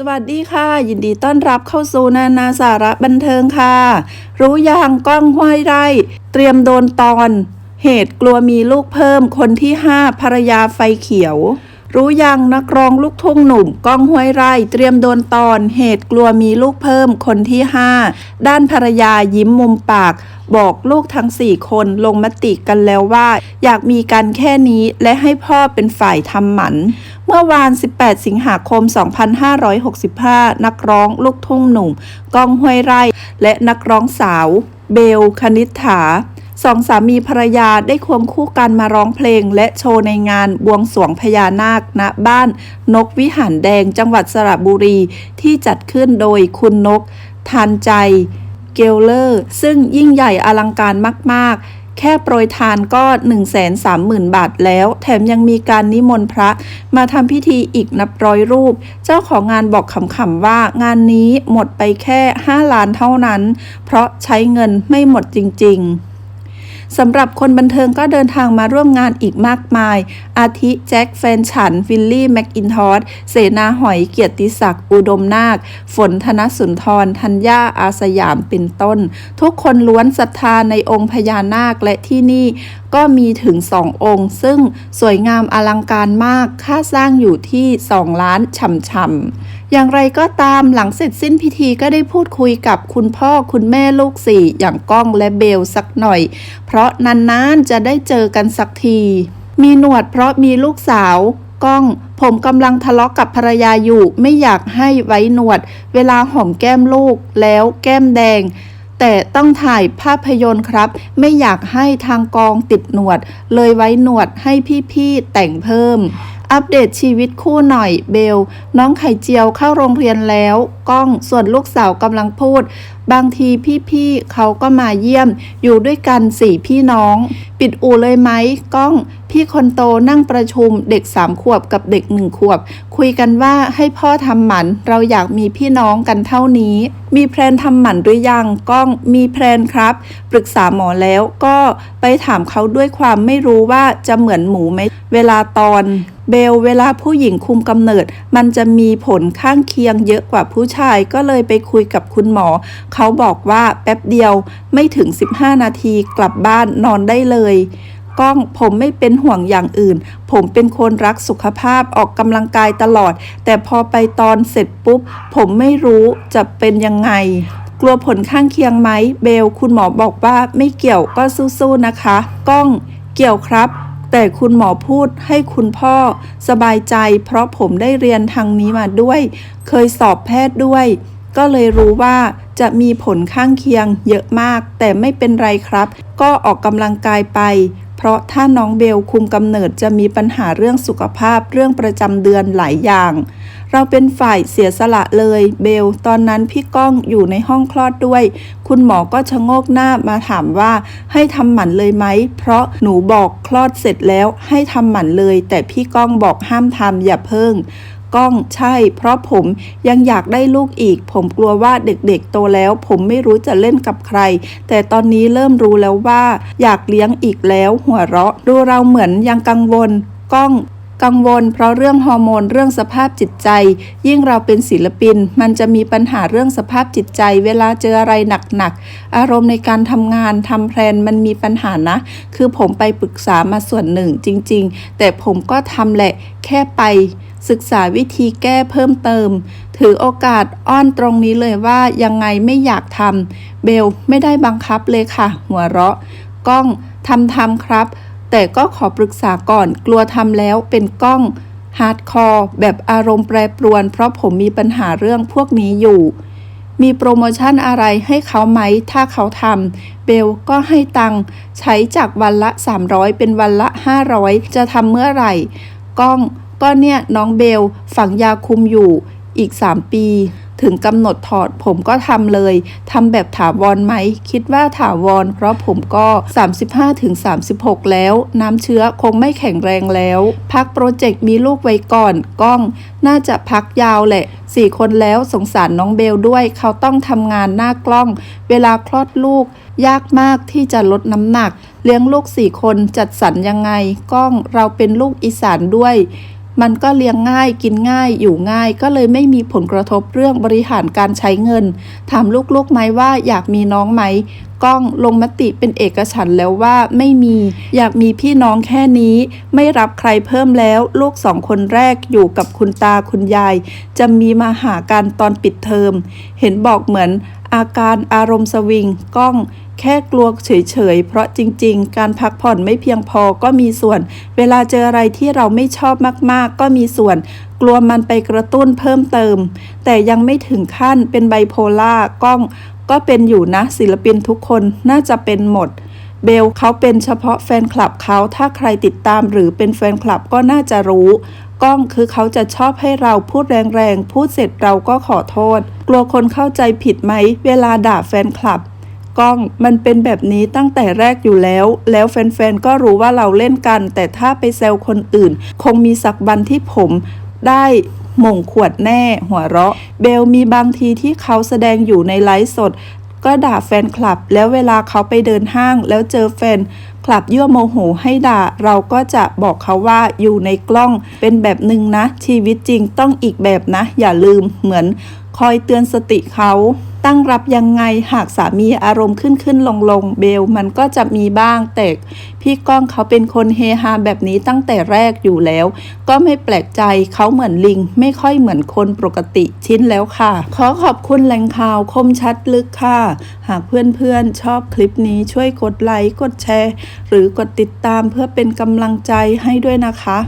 สวัสดีค่ะ ยินดีต้อนรับเข้าสู่นานาสาระบันเทิงค่ะ รู้ยังก้องห้วยไร่ เตรียมโดนตอน เหตุกลัวมีลูกเพิ่มคนที่ 5ภรรยาไฟเขียว รู้ยังนักร้องลูกทุ่งหนุ่มก้องห้วยไร่ เตรียมโดนตอน เหตุกลัวมีลูกเพิ่มคนที่ 5 ด้านภรรยายิ้มมุมปาก บอกลูกทั้ง4คนลงมติกันแล้วว่า อยากมีกันแค่นี้และให้พ่อเป็นฝ่ายทำหมัน เมื่อวาน 18 สิงหาคม 2565 นักร้องลูกทุ่งหนุ่มก้องห้วยไร่ และนักร้องสาว เบล คณิษฐาสองสามีภรรยาได้ควงคู่กันมาร้องเพลง และโชว์ในงานบวงสรวงพญานาคณบ้าน นกวิหารแดงจังหวัดสระบุรี ที่จัดขึ้นโดยคุณนกทานใจ เกลเลอร์ ซึ่งยิ่งใหญ่อลังการมาก ๆ แค่โปรยทานก็ 130,000 บาทแล้ว แถมยังมีการนิมนต์พระมาทำพิธีอีกนับร้อยรูป เจ้าของงานบอกขำๆว่างานนี้หมดไปแค่ 5 ล้านเท่านั้น เพราะใช้เงินไม่หมดจริง ๆ สำหรับคนบันเทิงก็เดินทางมาร่วมงานอีกมากมาย อาทิแจ็คแฟนฉัน วิลลี่ แม็กอินทอสเสนาหอยเกียรติศักดิ์อุดมนาค ฝนธนสุนทร ธัญญาอาสยามเป็นต้น ทุกคนล้วนศรัทธาในองค์พญานาคและที่นี่ ก็มีถึงสององค์ ซึ่งสวยงามอลังการมาก ค่าสร้างอยู่ที่ 2 ล้านช่ำๆ อย่างไรก็ตามหลังเสร็จสิ้นพิธีก็ได้พูดคุยกับคุณพ่อคุณแม่ลูกสี่อย่างก้องและเบลสักหน่อย เพราะนานๆ จะได้เจอกันสักที มีหนวดเพราะมีลูกสาวก้อง ผมกำลังทะเลาะกับภรรยาอยู่ ไม่อยากให้ไว้หนวด เวลาหอมแก้มลูกแล้วแก้มแดง แต่ต้องถ่ายภาพยนตร์ครับ ไม่อยากให้ทางกองติดหนวด เลยไว้หนวดให้พี่ๆแต่งเพิ่ม อัปเดตชีวิตคู่หน่อยเบล น้องไข่เจียวเข้าโรงเรียนแล้ว ก้องส่วนลูกสาวกำลังพูด บางทีพี่ๆเขาก็มาเยี่ยม อยู่ด้วยกันสี่พี่น้อง ปิดอู่เลยไหมก้อง พี่คนโตนั่งประชุมเด็กสามขวบกับเด็กหนึ่งขวบ คุยกันว่าให้พ่อทำหมัน เราอยากมีพี่น้องกันเท่านี้ มีแพลนทำหมันหรือยังก้องมีแพลนครับ ปรึกษาหมอแล้วก็ไปถามเขาด้วยความไม่รู้ว่าจะเหมือนหมูไหมเวลาตอนเบลเวลาผู้หญิงคุมกำเนิด มันจะมีผลข้างเคียงเยอะกว่าผู้ชายก็เลยไปคุยกับคุณหมอ เขเขาบอกว่าแป๊บเดียวไม่ถึง 15 นาทีกลับบ้านนอนได้เลยก้องผมไม่เป็นห่วงอย่างอื่น ผมเป็นคนรักสุขภาพออกกำลังกายตลอด แต่พอไปตอนเสร็จปุ๊บ ผมไม่รู้จะเป็นยังไง กลัวผลข้างเคียงไหมเบล คุณหมอบอกว่าไม่เกี่ยวก็สู้ๆนะคะ ก้องเกี่ยวครับ แต่คุณหมอพูดให้คุณพ่อ สบายใจ เพราะผมได้เรียนทางนี้มาด้วย เคยสอบแพทย์ด้วย ก็เลยรู้ว่าจะมีผลข้างเคียงเยอะมาก แต่ไม่เป็นไรครับ ก็ออกกำลังกายไป เพราะถ้าน้องเบลคุมกำเนิดจะมีปัญหาเรื่องสุขภาพเรื่องประจำเดือนหลายอย่าง เราเป็นฝ่ายเสียสละเลยเบล ตอนนั้นพี่ก้องอยู่ในห้องคลอดด้วย คุณหมอก็ชะโงกหน้ามาถามว่าให้ทำหมันเลยไหม เพราะหนูบอกคลอดเสร็จแล้วให้ทำหมันเลย แต่พี่ก้องบอกห้ามทำอย่าเพิ่ง ก้องใช่ เพราะผมยังอยากได้ลูกอีก ผมกลัวว่าเด็กๆโตแล้ว ผมไม่รู้จะเล่นกับใคร แต่ตอนนี้เริ่มรู้แล้วว่า อยากเลี้ยงอีกแล้ว หัวเราะ ดูเราเหมือนยังกังวล ก้องกังวลเพราะเรื่องฮอร์โมนเรื่องสภาพจิตใจ ยิ่งเราเป็นศิลปิน มันจะมีปัญหาเรื่องสภาพจิตใจ เวลาเจออะไรหนักๆ อารมณ์ในการทำงานทำแพลนมันมีปัญหานะ คือผมไปปรึกษามาส่วนหนึ่งจริง ๆ แต่ผมก็ทำแหละแค่ไป ศึกษาวิธีแก้เพิ่มเติม ถือโอกาสอ้อนตรงนี้เลยว่ายังไงไม่อยากทำเบลไม่ได้บังคับเลยค่ะ หัวเราะ ก้องทำทำครับ แต่ก็ขอปรึกษาก่อนกลัวทำแล้วเป็นกล้องฮาร์ดคอร์แบบอารมณ์แปรปรวน เพราะผมมีปัญหาเรื่องพวกนี้อยู่ มีโปรโมชั่นอะไรให้เขาไหม ถ้าเขาทำเบลก็ให้ตังค์ใช้จากวันละ 300 เป็นวันละ 500 จะทำเมื่อไหร่ ก้อง ก็เนี่ยน้องเบลฝังยาคุมอยู่อีก 3 ปี ถึงกำหนดถอดผมก็ทำเลยทำแบบถาวรไหม คิดว่าถาวร เพราะผมก็ 35ถึง36 แล้ว น้ำเชื้อคงไม่แข็งแรงแล้ว พักโปรเจกต์มีลูกไว้ก่อนก้อง น่าจะพักยาวแหละสี่คนแล้วสงสารน้องเบลด้วย เขาต้องทำงานหน้ากล้อง เวลาคลอดลูก ยากมากที่จะลดน้ำหนัก เลี้ยงลูกสี่คนจัดสรรยังไงก้องเราเป็นลูกอีสานด้วย มันก็เลี้ยงง่ายกินง่ายอยู่ง่าย ก็เลยไม่มีผลกระทบเรื่องบริหารการใช้เงิน ถามลูกๆไหมว่าอยากมีน้องไหมก้องลงมติเป็นเอกฉันแล้วว่าไม่มีอยากมีพี่น้องแค่นี้ ไม่รับใครเพิ่มแล้ว ลูกสองคนแรกอยู่กับคุณตาคุณยาย จะมีมาหากันตอนปิดเทอม เห็นบอกเหมือนอาการอารมณ์สวิงก้อง แค่กลัวเฉยๆ เพราะจริงๆ การพักผ่อนไม่เพียงพอก็มีส่วน เวลาเจออะไรที่เราไม่ชอบมากๆ ก็มีส่วน กลัวมันไปกระตุ้นเพิ่มเติม แต่ยังไม่ถึงขั้นเป็นไบโพล่าก้อง ก็เป็นอยู่นะศิลปินทุกคนน่าจะเป็นหมดเบลเขาเป็นเฉพาะแฟนคลับเขาถ้าใครติดตามหรือเป็นแฟนคลับก็น่าจะรู้ ก้องคือเขาจะชอบให้เราพูดแรงๆ พูดเสร็จเราก็ขอโทษ กลัวคนเข้าใจผิดไหม เวลาด่าแฟนคลับ ก้อง มันเป็นแบบนี้ตั้งแต่แรกอยู่แล้ว แล้วแฟนๆ ก็รู้ว่าเราเล่นกัน แต่ถ้าไปแซวคนอื่น คงมีสักวันที่ผมได้หม่งขวดแน่ หัวเราะ เบลมีบางทีที่เขาแสดงอยู่ในไลฟ์สด ก็ด่าแฟนคลับ แล้วเวลาเขาไปเดินห้าง แล้วเจอแฟนคลับยั่วโมโหให้ด่า เราก็จะบอกเขาว่าอยู่ในกล้องเป็นแบบหนึ่งนะ ชีวิตจริงต้องอีกแบบนะ อย่าลืมเหมือนคอยเตือนสติเขา ตั้งรับยังไงหากสามีอารมณ์ขึ้นขึ้นลงลงเบลมันก็จะมีบ้างแต่พี่ก้องเขาเป็นคนเฮฮาแบบนี้ตั้งแต่แรกอยู่แล้ว ก็ไม่แปลกใจเขาเหมือนลิง ไม่ค่อยเหมือนคนปกติชิ้นแล้วค่ะ ขอขอบคุณแหล่งข่าวคมชัดลึกค่ะ หากเพื่อนๆชอบคลิปนี้ช่วยกดไลค์กดแชร์ หรือกดติดตามเพื่อเป็นกำลังใจให้ด้วยนะคะ